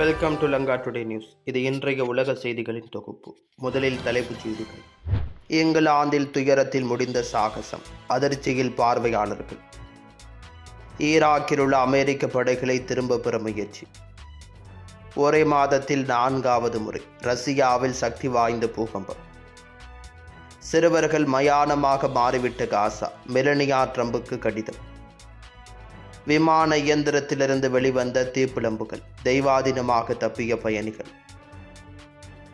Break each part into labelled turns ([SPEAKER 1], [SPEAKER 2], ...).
[SPEAKER 1] Welcome to Lanka today news இது இன்றைய உலக செய்திகளின் தொகுப்பு. முதலில் தலைப்புச் செய்திகள். இங்கிலாந்தில் துயரத்தில் முடிந்த சாகசம் அதிர்ச்சியில் பார்வையாளர்கள். ஈராக்கில் உள்ள அமெரிக்க படைகளை திரும்ப பெற முயற்சி. ஒரே மாதத்தில் நான்காவது முறை ரஷ்யாவில் சக்தி வாய்ந்த பூகம்பம். சிறுவர்கள் மயானமாக மாறிவிட்ட காசா மெலனியா ட்ரம்புக்கு கடிதம். விமான இயந்திரத்திலிருந்து வெளிவந்த தீப்பிழம்புகள் தெய்வாதீனமாக தப்பிய பயணிகள்.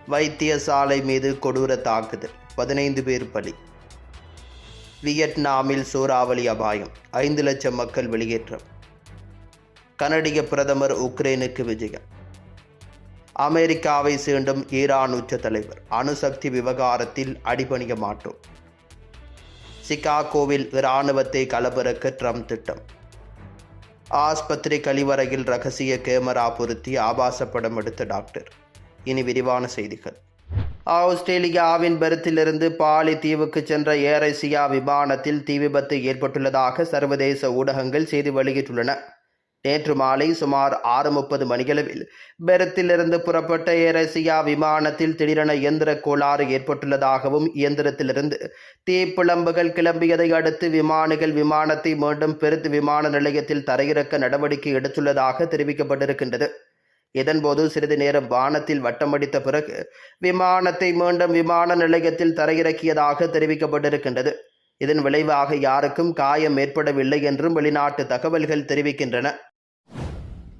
[SPEAKER 1] வைத்தியசாலை மீது கொடூர தாக்குதல் பதினைந்து பேர் பலி. வியட்நாமில் சூறாவளி அபாயம் ஐந்து லட்சம் மக்கள் வெளியேற்றம். கனடிய பிரதமர் உக்ரைனுக்கு விஜயம். அமெரிக்காவை சீண்டும் ஈரான் உச்ச தலைவர் அணுசக்தி விவகாரத்தில் அடிபணிய மாட்டோம் சிகாகோவில் இராணுவத்தை கலபரக்க ட்ரம்ப் திட்டம். ஆஸ்பத்திரி கழிவறையில் ரகசிய கேமரா பொருத்தி ஆபாச படம் எடுத்த டாக்டர். இனி விரிவான செய்திகள். ஆஸ்திரேலியாவின் பெருத்திலிருந்து பாலி தீவுக்கு சென்ற ஏர் விமானத்தில் தீ விபத்து ஏற்பட்டுள்ளதாக சர்வதேச ஊடகங்கள் செய்தி வெளியிட்டுள்ளன. நேற்று மாலை சுமார் ஆறு முப்பது மணியளவில் பெரத்திலிருந்து புறப்பட்ட ஏர் விமானத்தில் திடீரென இயந்திர கோளாறு ஏற்பட்டுள்ளதாகவும் இயந்திரத்திலிருந்து தீப்பிழம்புகள் கிளம்பியதை அடுத்து விமானிகள் விமானத்தை மீண்டும் பெருத் விமான நிலையத்தில் தரையிறக்க நடவடிக்கை எடுத்துள்ளதாக தெரிவிக்கப்பட்டிருக்கின்றது. இதன்போது சிறிது நேரம் வானத்தில் வட்டமடித்த பிறகு விமானத்தை மீண்டும் விமான நிலையத்தில் தரையிறக்கியதாக தெரிவிக்கப்பட்டிருக்கின்றது. இதன் விளைவாக யாருக்கும் காயம் ஏற்படவில்லை என்றும் வெளிநாட்டு தகவல்கள் தெரிவிக்கின்றன.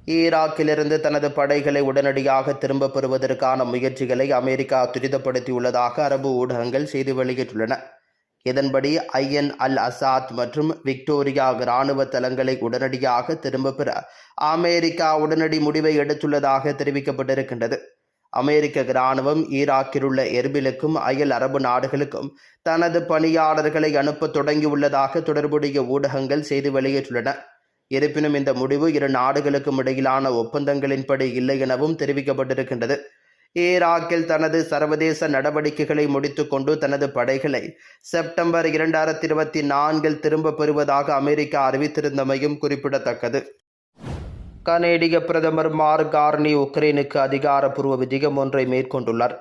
[SPEAKER 1] ஈராக்கிலிருந்து தனது படைகளை உடனடியாக திரும்பப் பெறுவதற்கான முயற்சிகளை அமெரிக்கா துரிதப்படுத்தியுள்ளதாக அரபு ஊடகங்கள் செய்தி வெளியிட்டுள்ளன. இதன்படி ஐஎன் அல் அசாத் மற்றும் விக்டோரியா இராணுவ தளங்களை உடனடியாக திரும்பப் பெற அமெரிக்கா உடனடி முடிவை எடுத்துள்ளதாக தெரிவிக்கப்பட்டிருக்கின்றது. அமெரிக்க இராணுவம் ஈராக்கிலுள்ள எர்பிலுக்கும் அயல் அரபு நாடுகளுக்கும் தனது பணியாளர்களை அனுப்ப தொடங்கியுள்ளதாக தொடர்புடைய ஊடகங்கள் செய்தி வெளியிட்டுள்ளன. இருப்பினும் இந்த முடிவு இரு நாடுகளுக்கும் இடையிலான ஒப்பந்தங்களின்படி இல்லை எனவும் தெரிவிக்கப்பட்டிருக்கின்றது. ஈராக்கில் தனது சர்வதேச நடவடிக்கைகளை முடித்துக்கொண்டு தனது படைகளை செப்டம்பர் இரண்டாயிரத்தி இருபத்தி நான்கில் திரும்பப் பெறுவதாக அமெரிக்கா அறிவித்திருந்தமையும் குறிப்பிடத்தக்கது. கனேடிய பிரதமர் மார்கார்னி உக்ரைனுக்கு அதிகாரப்பூர்வ விஜயம் ஒன்றை மேற்கொண்டுள்ளார்.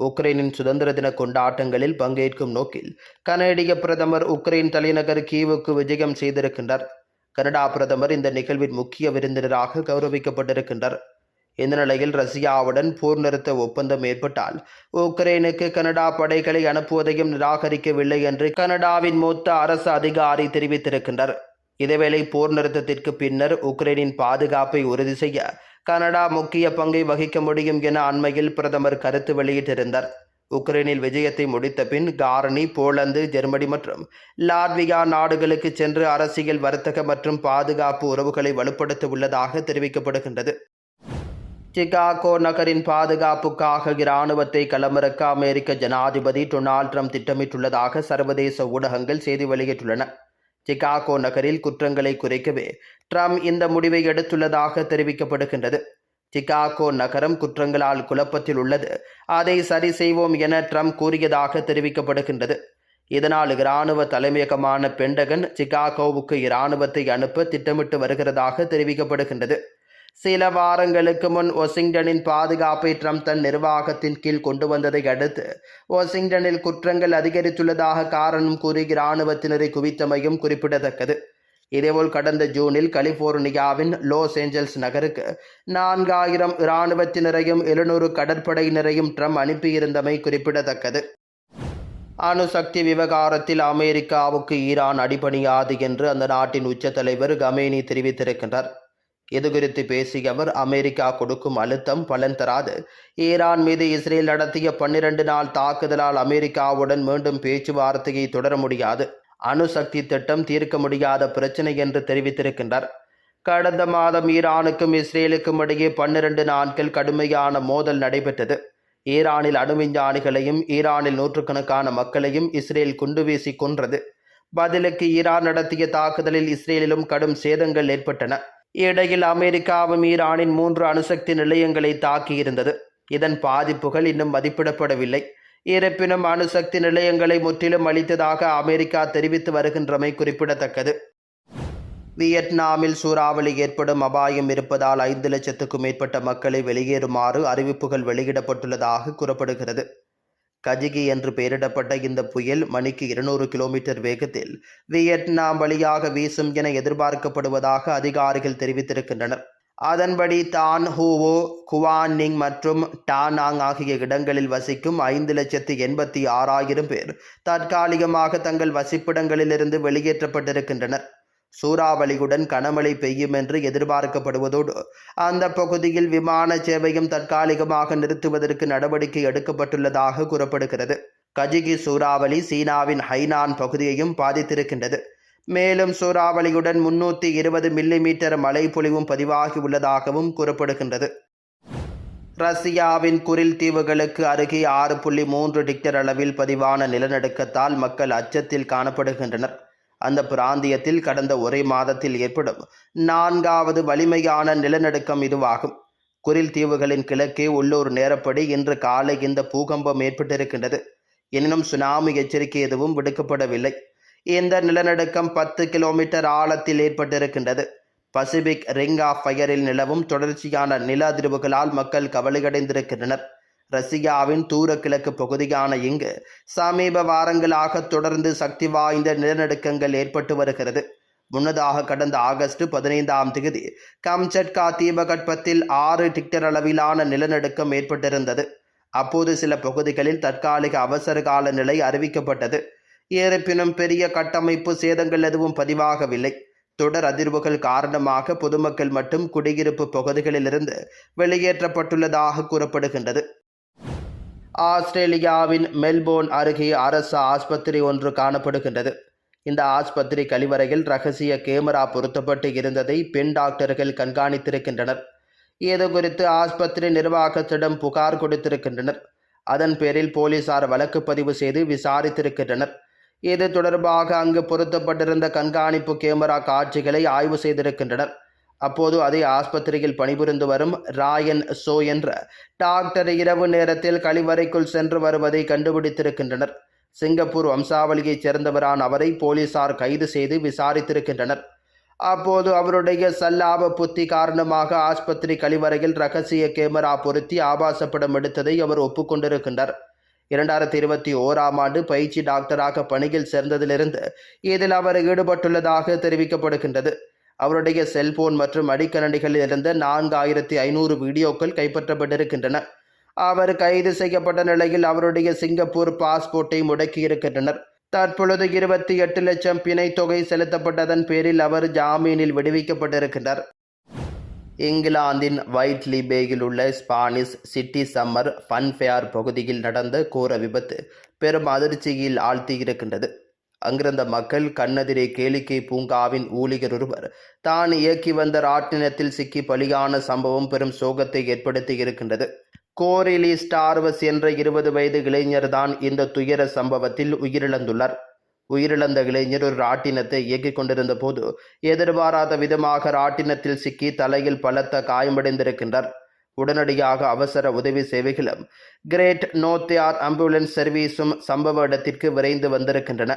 [SPEAKER 1] உக்ரைனின் சுதந்திர தின கொண்டாட்டங்களில் பங்கேற்கும் நோக்கில் கனேடிய பிரதமர் உக்ரைன் தலைநகர் கீவுக்கு விஜயம் செய்திருக்கின்றார். கனடா பிரதமர் இந்த நிகழ்வின் முக்கிய விருந்தினராக கௌரவிக்கப்பட்டிருக்கின்றார். இந்த நிலையில் ரஷ்யாவுடன் போர் நிறுத்த ஒப்பந்தம் ஏற்பட்டால் உக்ரைனுக்கு கனடா படைகளை அனுப்புவதையும் நிராகரிக்கவில்லை என்று கனடாவின் மூத்த அரசு அதிகாரி தெரிவித்திருக்கின்றார். இதேவேளை போர் நிறுத்தத்திற்கு பின்னர் உக்ரைனின் பாதுகாப்பை உறுதி செய்ய கனடா முக்கிய பங்கை வகிக்க முடியும் என அண்மையில் பிரதமர் கருத்து வெளியிட்டிருந்தார். உக்ரைனில் விஜயத்தை முடித்த பின் காரணி போலந்து ஜெர்மனி மற்றும் லாட்வியா நாடுகளுக்கு சென்று அரசியல் வர்த்தக மற்றும் பாதுகாப்பு உறவுகளை வலுப்படுத்த உள்ளதாக தெரிவிக்கப்படுகின்றது. சிகாகோ நகரின் பாதுகாப்புக்காக இராணுவத்தை களமிறக்க அமெரிக்க ஜனாதிபதி டொனால்ட் ட்ரம்ப் திட்டமிட்டுள்ளதாக சர்வதேச ஊடகங்கள் செய்தி வெளியிட்டுள்ளன. சிகாகோ நகரில் குற்றங்களை குறைக்கவே ட்ரம்ப் இந்த முடிவை எடுத்துள்ளதாக தெரிவிக்கப்படுகின்றது. சிகாகோ நகரம் குற்றங்களால் குழப்பத்தில் உள்ளது. அதை சரி செய்வோம் என ட்ரம்ப் கூறியதாக தெரிவிக்கப்படுகின்றது. இதனால் இராணுவ தலைமையகமான பெண்டகன் சிகாகோவுக்கு இராணுவத்தை அனுப்ப திட்டமிட்டு வருகிறதாக தெரிவிக்கப்படுகின்றது. சில வாரங்களுக்கு முன் வாஷிங்டனின் பாதுகாப்பை ட்ரம்ப் தன் நிர்வாகத்தின் கீழ் கொண்டு வந்ததை அடுத்து வாஷிங்டனில் குற்றங்கள் அதிகரித்துள்ளதாக காரணம் கூறி இராணுவத்தினரை குவித்தமையும் குறிப்பிடத்தக்கது. இதேபோல் கடந்த ஜூனில் கலிபோர்னியாவின் லாஸ் ஏஞ்சல்ஸ் நகருக்கு நான்காயிரம் இராணுவத்தினரையும் எழுநூறு கடற்படையினரையும் ட்ரம்ப் அனுப்பியிருந்தமை குறிப்பிடத்தக்கது. அணுசக்தி விவகாரத்தில் அமெரிக்காவுக்கு ஈரான் அடிபணியாது என்று அந்த நாட்டின் உச்ச தலைவர் கமேனி தெரிவித்திருக்கின்றார். இதுகுறித்து பேசிய அவர் அமெரிக்கா கொடுக்கும் அழுத்தம் பலன் தராது. ஈரான் மீது இஸ்ரேல் நடத்திய பன்னிரண்டு நாள் தாக்குதலால் அமெரிக்காவுடன் மீண்டும் பேச்சுவார்த்தையை தொடர முடியாது. அணுசக்தி திட்டம் தீர்க்க முடியாத பிரச்சனை என்று தெரிவித்திருக்கின்றார். கடந்த மாதம் ஈரானுக்கும் இஸ்ரேலுக்கும் இடையே பன்னிரண்டு நாட்கள் கடுமையான மோதல் நடைபெற்றது. ஈரானில் அணு விஞ்ஞானிகளையும் ஈரானில் நூற்றுக்கணக்கான மக்களையும் இஸ்ரேல் குண்டுவீசி கொன்றது. பதிலுக்கு ஈரான் நடத்திய தாக்குதலில் இஸ்ரேலிலும் கடும் சேதங்கள் ஏற்பட்டன. இடையில் அமெரிக்காவும் ஈரானின் மூன்று அணுசக்தி நிலையங்களை தாக்கியிருந்தது. இதன் பாதிப்புகள் இன்னும் மதிப்பிடப்படவில்லை. இருப்பினும் அணுசக்தி நிலையங்களை முற்றிலும் அளித்ததாக அமெரிக்கா தெரிவித்து வருகின்றமை குறிப்பிடத்தக்கது. வியட்நாமில் சூறாவளி ஏற்படும் அபாயம் இருப்பதால் ஐந்து லட்சத்துக்கும் மேற்பட்ட மக்களை வெளியேறுமாறு அறிவிப்புகள் வெளியிடப்பட்டுள்ளதாக கூறப்படுகிறது. கஜிகி என்று பெயரிடப்பட்ட இந்த புயல் மணிக்கு இருநூறு கிலோமீட்டர் வேகத்தில் வியட்நாம் வழியாக வீசும் என எதிர்பார்க்கப்படுவதாக அதிகாரிகள் தெரிவித்திருக்கின்றனர். அதன்படி தான் ஹூவோ குவான்னிங் மற்றும் டானாங் ஆகிய இடங்களில் வசிக்கும் ஐந்து லட்சத்து எண்பத்தி ஆறாயிரம் பேர் தற்காலிகமாக தங்கள் வசிப்பிடங்களிலிருந்து வெளியேற்றப்பட்டிருக்கின்றனர். சூறாவளியுடன் கனமழை பெய்யும் என்று எதிர்பார்க்கப்படுவதோடு அந்த பகுதியில் விமான சேவையும் தற்காலிகமாக நிறுத்துவதற்கு நடவடிக்கை எடுக்கப்பட்டுள்ளதாக கூறப்படுகிறது. கஜிகி சூறாவளி சீனாவின் ஹைனான் பகுதியையும் பாதித்திருக்கின்றது. மேலும் சூறாவளியுடன் முன்னூற்றி இருபது மில்லிமீட்டர் மழை பொழிவும் பதிவாகி உள்ளதாகவும் கூறப்படுகின்றது. ரஷ்யாவின் குரில் தீவுகளுக்கு அருகே ஆறு புள்ளி மூன்று டிக்டர் அளவில் பதிவான நிலநடுக்கத்தால் மக்கள் அச்சத்தில் காணப்படுகின்றனர். அந்த பிராந்தியத்தில் கடந்த ஒரே மாதத்தில் ஏற்படும் நான்காவது வலிமையான நிலநடுக்கம் இதுவாகும். குரில் தீவுகளின் கிழக்கே உள்ளூர் நேரப்படி இன்று காலை இந்த பூகம்பம் ஏற்பட்டிருக்கின்றது. எனினும் சுனாமி எச்சரிக்கை எதுவும் விடுக்கப்படவில்லை. இந்த நிலநடுக்கம் பத்து கிலோமீட்டர் ஆழத்தில் ஏற்பட்டிருக்கின்றது. பசிபிக் ரிங் ஆஃப் ஃபயரில் நிலவும் தொடர்ச்சியான நில அதிர்வுகளால் மக்கள் கவலையடைந்திருக்கின்றனர். ரஷ்யாவின் தூர கிழக்கு பகுதியான இங்கு சமீப வாரங்களாக தொடர்ந்து சக்தி வாய்ந்த நிலநடுக்கங்கள் ஏற்பட்டு வருகிறது. முன்னதாக கடந்த ஆகஸ்ட் பதினைந்தாம் தேதி கம்சட்கா தீபகற்பத்தில் ஆறு டிக்டர் அளவிலான நிலநடுக்கம் ஏற்பட்டிருந்தது. அப்போது சில பகுதிகளில் தற்காலிக அவசர கால நிலை அறிவிக்கப்பட்டது. இருப்பினும் பெரிய கட்டமைப்பு சேதங்கள் எதுவும் பதிவாகவில்லை. தொடர் அதிர்வுகள் காரணமாக பொதுமக்கள் மட்டும் குடியிருப்பு பகுதிகளிலிருந்து வெளியேற்றப்பட்டுள்ளதாக கூறப்படுகின்றது. ஆஸ்திரேலியாவின் மெல்போர்ன் அருகே அரசு ஆஸ்பத்திரி ஒன்று காணப்படுகின்றது. இந்த ஆஸ்பத்திரி கழிவறையில் ரகசிய கேமரா பொருத்தப்பட்டு இருந்ததை பெண் டாக்டர்கள் கண்காணித்திருக்கின்றனர். இது குறித்து ஆஸ்பத்திரி நிர்வாகத்திடம் புகார் கொடுத்திருக்கின்றனர். அதன் பேரில் போலீசார் வழக்கு பதிவு செய்து விசாரித்திருக்கின்றனர். இது தொடர்பாக அங்கு பொருத்தப்பட்டிருந்த கண்காணிப்பு கேமரா காட்சிகளை ஆய்வு செய்திருக்கின்றனர். அப்போது அதே ஆஸ்பத்திரியில் பணிபுரிந்து வரும் ராயன் சோ என்ற டாக்டர் இரவு நேரத்தில் கழிவறைக்குள் சென்று வருவதை கண்டுபிடித்திருக்கின்றனர். சிங்கப்பூர் வம்சாவளியைச் சேர்ந்தவரான அவரை போலீசார் கைது செய்து விசாரித்திருக்கின்றனர். அப்போது அவருடைய சல்லாப புத்தி காரணமாக ஆஸ்பத்திரி கழிவறையில் ரகசிய கேமரா பொருத்தி ஆபாசப்படம் எடுத்ததை அவர் ஒப்புக்கொண்டிருக்கின்றார். இரண்டாயிரத்தி இருபத்தி ஓராம் ஆண்டு பயிற்சி டாக்டராக பணியில் சேர்ந்ததிலிருந்து இதில் அவர் ஈடுபட்டுள்ளதாக தெரிவிக்கப்படுகின்றது. அவருடைய செல்போன் மற்றும் மடிக்கணினிகளில் இருந்த நான்காயிரத்தி ஐநூறு வீடியோக்கள் கைப்பற்றப்பட்டிருக்கின்றன. அவர் கைது செய்யப்பட்ட நிலையில் அவருடைய சிங்கப்பூர் பாஸ்போர்ட்டை முடக்கியிருக்கின்றனர். தற்பொழுது இருபத்தி எட்டு லட்சம் பிணை தொகை செலுத்தப்பட்டதன் பேரில் அவர் ஜாமீனில் விடுவிக்கப்பட்டிருக்கின்றார். இங்கிலாந்தின் வைட்லி பேயில் உள்ள ஸ்பானிஷ் சிட்டி சம்மர் ஃபன்ஃபேர் பகுதியில் நடந்த கோர விபத்து பெரும் அதிர்ச்சியில் ஆழ்த்தியிருக்கின்றது. அங்கிருந்த மக்கள் கண்ணெதிரே கேளிக்கை பூங்காவின் ஊழியர் ஒருவர் தான் இயக்கி வந்த ராட்டினத்தில் சிக்கி பலியான சம்பவம் பெரும் சோகத்தை ஏற்படுத்தி இருக்கின்றது. கோரிலி ஸ்டார்வஸ் என்ற இருபது வயது இளைஞர் தான் இந்த துயர சம்பவத்தில் உயிரிழந்துள்ளார். உயிரிழந்த இளைஞர் ஒரு ராட்டினத்தை இயக்கிக் கொண்டிருந்த போது எதிர்பாராத விதமாக ராட்டினத்தில் சிக்கி தலையில் பலத்த காயமடைந்திருக்கின்றார். உடனடியாக அவசர உதவி சேவைகளும் கிரேட் நோத்தியார் ஆம்புலன்ஸ் சர்வீஸும் சம்பவ இடத்திற்கு விரைந்து வந்திருக்கின்றன.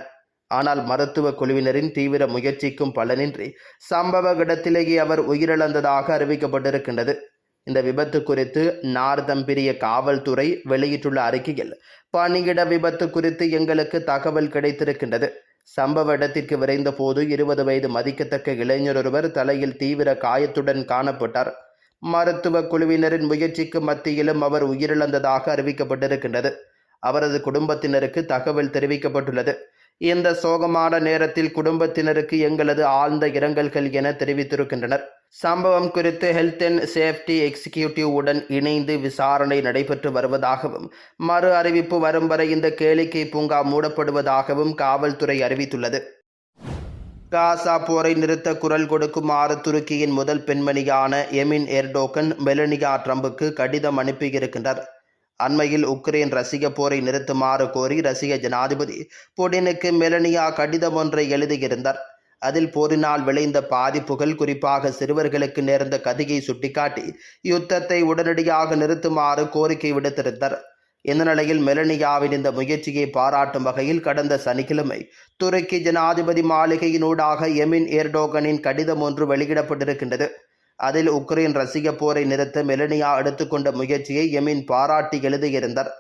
[SPEAKER 1] ஆனால் மருத்துவ குழுவினரின் தீவிர முயற்சிக்கும் பலனின்றி சம்பவ இடத்திலேயே அவர் உயிரிழந்ததாக அறிவிக்கப்பட்டிருக்கின்றது. இந்த விபத்து குறித்து நார்தம்பிரிய காவல்துறை வெளியிட்டுள்ள அறிக்கையில் பணியிட விபத்து குறித்து எங்களுக்கு தகவல் கிடைத்திருக்கின்றது. சம்பவ இடத்திற்கு விரைந்த போது இருபது வயது மதிக்கத்தக்க இளைஞர் ஒருவர் தலையில் தீவிர காயத்துடன் காணப்பட்டார். மருத்துவ குழுவினரின் முயற்சிக்கு மத்தியிலும் அவர் உயிரிழந்ததாக அறிவிக்கப்பட்டிருக்கின்றது. அவரது குடும்பத்தினருக்கு தகவல் தெரிவிக்கப்பட்டுள்ளது. இந்த சோகமான நேரத்தில் குடும்பத்தினருக்கு எங்களது ஆழ்ந்த இரங்கல்கள் என தெரிவித்திருக்கின்றனர். சம்பவம் குறித்து ஹெல்த் அண்ட் சேஃப்டி எக்ஸிகியூட்டிவ் உடன் இணைந்து விசாரணை நடைபெற்று வருவதாகவும் மறு அறிவிப்பு வரும் வரை இந்த கேளிக்கை பூங்கா மூடப்படுவதாகவும் காவல்துறை அறிவித்துள்ளது. காசா போரை நிறுத்த குரல் கொடுக்குமாறு துருக்கியின் முதல் பெண்மணியான எமின் எர்டோகன் மெலனியா ட்ரம்புக்கு கடிதம் அனுப்பியிருக்கின்றார். அண்மையில் உக்ரைன் ரசிக போரை நிறுத்துமாறு கோரி ரசிக ஜனாதிபதி புடினுக்கு மெலனியா கடிதம் ஒன்றை எழுதியிருந்தார். அதில் போரினால் விளைந்த பாதிப்புகள் குறிப்பாக சிறுவர்களுக்கு நேர்ந்த கதியை சுட்டிக்காட்டி யுத்தத்தை உடனடியாக நிறுத்துமாறு கோரிக்கை விடுத்திருந்தார். இந்த நிலையில் மெலனியாவின் இந்த முயற்சியை பாராட்டும் வகையில் கடந்த சனிக்கிழமை துருக்கி ஜனாதிபதி மாளிகையினூடாக எமின் ஏர்டோகனின் கடிதம் ஒன்று வெளியிடப்பட்டிருக்கின்றது. அதில் உக்ரைன் ரசிக போரை நிறுத்த மெலனியா எடுத்துக்கொண்ட முயற்சியை எமின் பாராட்டி எழுதியிருந்தார்.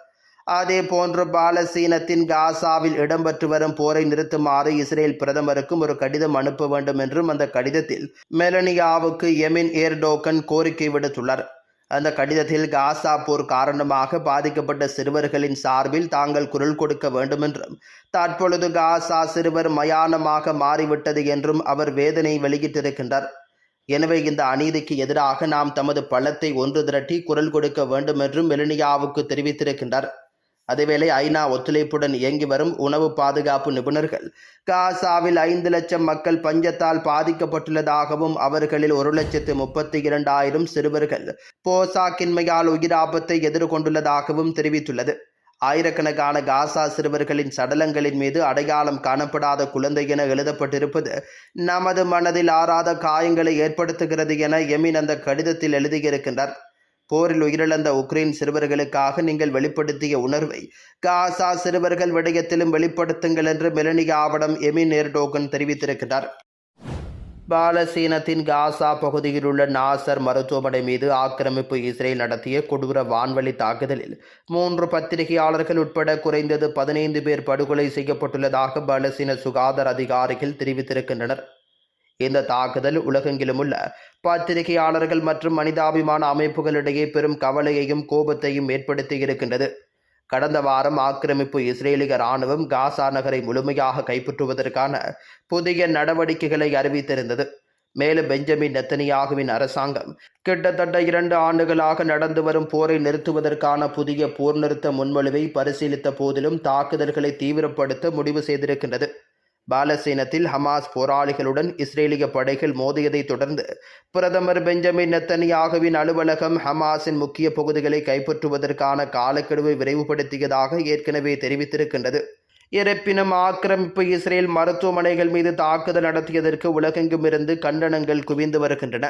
[SPEAKER 1] அதே போன்று பாலஸ்தீனத்தின் காசாவில் இடம்பெற்று வரும் போரை நிறுத்துமாறு இஸ்ரேல் பிரதமருக்கும் ஒரு கடிதம் அனுப்ப வேண்டும் என்றும் அந்த கடிதத்தில் மெலனியாவுக்கு எமின் ஏர்டோகன் கோரிக்கை விடுத்துள்ளார். அந்த கடிதத்தில் காசா போர் காரணமாக பாதிக்கப்பட்ட சிறுவர்களின் சார்பில் தாங்கள் குரல் கொடுக்க வேண்டும் என்றும் தற்பொழுது காசா சிறுவர் மயானமாக மாறிவிட்டது என்றும் அவர் வேதனை வெளியிட்டிருக்கின்றார். எனவே இந்த அநீதிக்கு எதிராக நாம் தமது பலத்தை ஒன்று திரட்டி குரல் கொடுக்க வேண்டும் என்றும் மெலினியாவுக்கு தெரிவித்திருக்கின்றார். அதேவேளை ஐநா ஒத்துழைப்புடன் இயங்கி வரும் உணவு பாதுகாப்பு நிபுணர்கள். காசாவில் ஐந்து லட்சம் மக்கள் பஞ்சத்தால் பாதிக்கப்பட்டுள்ளதாகவும் அவர்களில் ஒரு லட்சத்து முப்பத்தி இரண்டாயிரம் சிறுவர்கள் போசாக்கின்மையால் உயிராபத்தை எதிர்கொண்டுள்ளதாகவும் தெரிவித்துள்ளது. ஆயிரக்கணக்கான காசா சிறுவர்களின் சடலங்களின் மீது அடையாளம் காணப்படாத குழந்தை என எழுதப்பட்டிருப்பது நமது மனதில் ஆறாத காயங்களை ஏற்படுத்துகிறது என எமின் அந்த கடிதத்தில் எழுதியிருக்கின்றார். போரில் உயிரிழந்த உக்ரைன் சிறுவர்களுக்காக நீங்கள் வெளிப்படுத்திய உணர்வை காசா சிறுவர்கள் விடயத்திலும் வெளிப்படுத்துங்கள் என்று மெலனியாவிடம் எமின் ஏர்டோகன் தெரிவித்திருக்கிறார். பாலசீனத்தின் காசா பகுதியில் உள்ள நாசர் மருத்துவமனை மீது ஆக்கிரமிப்பு இஸ்ரேல் நடத்திய கொடூர வான்வழி தாக்குதலில் மூன்று பத்திரிகையாளர்கள் உட்பட குறைந்தது பதினைந்து பேர் படுகொலை செய்யப்பட்டுள்ளதாக பாலசீன சுகாதார அதிகாரிகள் தெரிவித்திருக்கின்றனர். இந்த தாக்குதல் உலகெங்கிலும் உள்ள பத்திரிகையாளர்கள் மற்றும் மனிதாபிமான அமைப்புகளிடையே பெரும் கவலையையும் கோபத்தையும் ஏற்படுத்தி இருக்கின்றது. கடந்த வாரம் ஆக்கிரமிப்பு இஸ்ரேலிய இராணுவம் காசா நகரை முழுமையாக கைப்பற்றுவதற்கான புதிய நடவடிக்கைகளை அறிவித்திருந்தது. மேலும் பெஞ்சமின் நெத்தனியாகுவின் அரசாங்கம் கிட்டத்தட்ட இரண்டு ஆண்டுகளாக நடந்து வரும் போரை நிறுத்துவதற்கான புதிய போர் நிறுத்த முன்மொழிவை பரிசீலித்த போதிலும் தாக்குதல்களை தீவிரப்படுத்த முடிவு செய்திருக்கின்றது. பாலஸ்தீனத்தில் ஹமாஸ் போராளிகளுடன் இஸ்ரேலிய படைகள் மோதியதை தொடர்ந்து பிரதமர் பெஞ்சமின் நெத்தனியாகவின் அலுவலகம் ஹமாஸின் முக்கிய பகுதிகளை கைப்பற்றுவதற்கான காலக்கெடுவை விரைவுபடுத்தியதாக ஏற்கனவே தெரிவித்திருக்கின்றது. இருப்பினும் ஆக்கிரமிப்பு இஸ்ரேல் மருத்துவமனைகள் மீது தாக்குதல் நடத்தியதற்கு உலகெங்கும் இருந்து கண்டனங்கள் குவிந்து வருகின்றன.